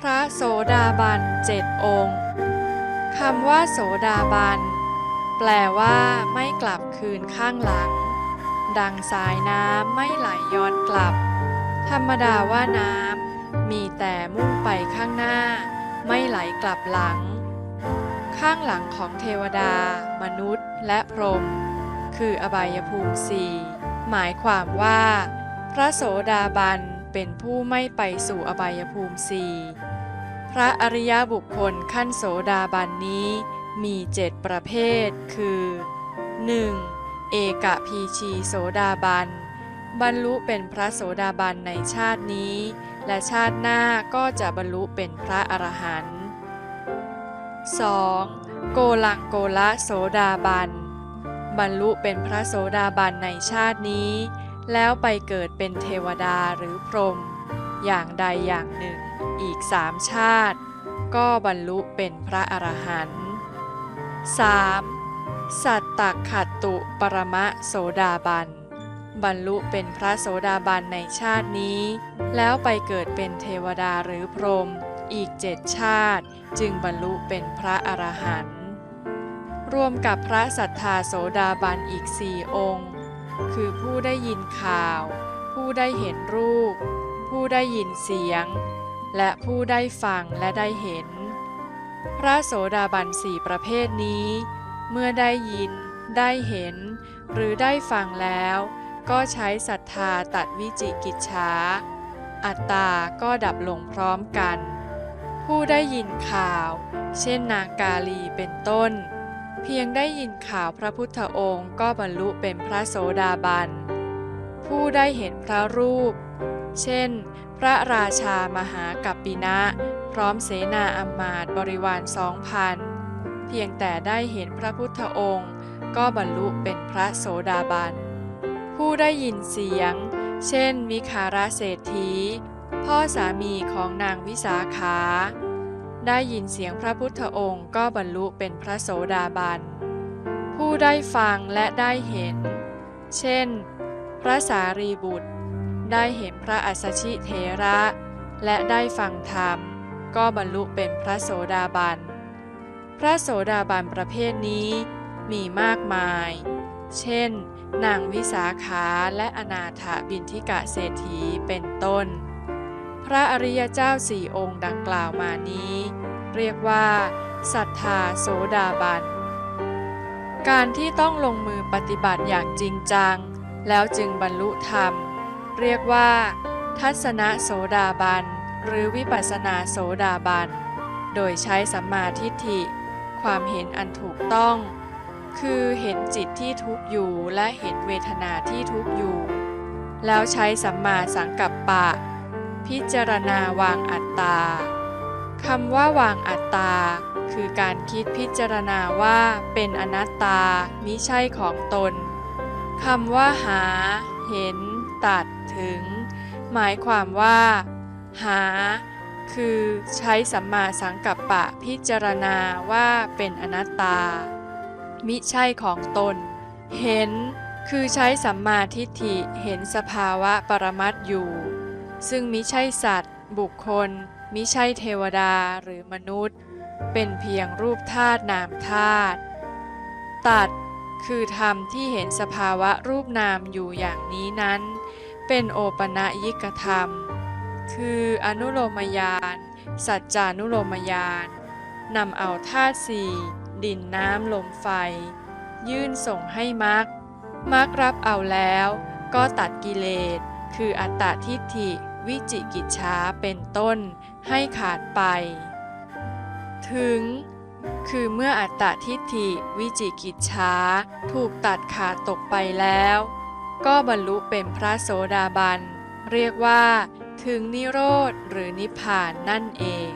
พระโสดาบันเจ็ดองค์คำว่าโสดาบัน แปลว่าไม่กลับคืนข้างหลัง ดังสายน้ำไม่ไหลย้อนกลับ ธรรมดาว่าน้ำมีแต่มุ่งไปข้างหน้า ไม่ไหลกลับหลัง ข้างหลังของเทวดา มนุษย์ และพรหมคืออบายภูมิสี่หมายความว่า พระโสดาบันเป็นผู้ไม่ไปสู่อบายภูมิสี่ ระอริยบุคคลขั้นโสดาบันนี้มีเจ็ดประเภท คือ 1. เอกพีชีโสดาบัน บรรลุเป็นพระโสดาบันในชาตินี้ และชาติหน้าก็จะบรรลุเป็นพระอรหันต์ 2. โกลังโกละโสดาบัน บรรลุเป็นพระโสดาบันในชาตินี้ แล้วไปเกิดเป็นเทวดาหรือพรหมอย่างใดอย่างหนึ่ง อีกสามชาติ ก็บรรลุเป็นพระอรหันต์ 3. สัตตขัตตุปรมะโสดาบัน บรรลุเป็นพระโสดาบันในชาตินี้ แล้วไปเกิดเป็นเทวดาหรือพรหมอีกเจ็ดชาติ จึงบรรลุเป็นพระอรหันต์รวมกับพระสัทธาโสดาบันอีกสี่องค์ คือผู้ได้ยินข่าว ผู้ได้เห็นรูป ผู้ได้ยินเสียง และผู้ได้ฟังและได้เห็น พระโสดาบันสี่ประเภทนี้ เมื่อได้ยิน ได้เห็น หรือได้ฟังแล้ว ก็ใช้ศรัทธาตัดวิจิกิจฉาอัตตาก็ดับลงพร้อมกัน ผู้ได้ยินข่าว เช่นนางกาลีเป็นต้น เพียงได้ยินข่าวพระพุทธองค์ก็บรรลุเป็นพระโสดาบัน ผู้ได้เห็นพระรูป เช่น พระราชามหากัปปินะ พร้อมเสนาอำมาตย์บริวารสองพันเพียงแต่ได้เห็นพระพุทธองค์ ก็บรรลุเป็นพระโสดาบัน ผู้ได้ยินเสียง เช่นมิคาราเศรษฐี พ่อสามีของนางวิสาขา ได้ยินเสียงพระพุทธองค์ก็บรรลุเป็นพระโสดาบัน ผู้ได้ฟังและได้เห็น เช่น พระสารีบุตร ได้เห็นพระอัสสชิเถระ และได้ฟังธรรม ก็บรรลุเป็นพระโสดาบัน พระโสดาบันประเภทนี้มีมากมาย เช่น นางวิสาขาและอนาถบินทิกะเศรษฐีเป็นต้น พระอริยเจ้าสี่องค์ดังกล่าวมานี้ เรียกว่าศรัทธาโสดาบัน การที่ต้องลงมือปฏิบัติอย่างจริงจัง แล้วจึงบรรลุธรรม เรียกว่า ทัศนะโสดาบัน หรือวิปัสสนาโสดาบัน โดยใช้สัมมาทิฏฐิ ความเห็นอันถูกต้อง คือเห็นจิตที่ทุกข์อยู่และเห็นเวทนาที่ทุกข์อยู่ แล้วใช้สัมมาสังกัปปะ พิจารณาวางอัตตาคำว่าวางอัตตา คือการคิดพิจารณาว่าเป็นอนัตตามิใช่ของตนคำว่าหา เห็น ตัด ถึง หมายความว่า หา คือใช้สัมมาสังกัปปะพิจารณาว่าเป็นอนัตตา มิใช่ของตน เห็น คือใช้สัมมาทิฏฐิเห็นสภาวะปรมัตถ์อยู่ ซึ่งมิใช่สัตว์ บุคคล มิใช่เทวดาหรือมนุษย์ เป็นเพียงรูปธาตุนามธาตุตัดคือธรรมที่เห็นสภาวะรูปนามอยู่อย่างนี้นั้น เป็นโอปนยิกธรรม คืออนุโลมยาน สัจจานุโลมยานนำเอาธาตุสี่ดินน้ำลมไฟ ยื่นส่งให้มรรคมรรครับเอาแล้ว ก็ตัดกิเลส คืออัตตาทิฏฐิ วิจิกิจฉาเป็นต้นให้ขาดไป ถึง คือเมื่ออัตตาทิฏฐิ วิจิกิจฉาถูกตัดขาดตกไปแล้ว ก็บรรลุเป็นพระโสดาบัน เรียกว่า ถึงนิโรธหรือนิพพานนั่นเอง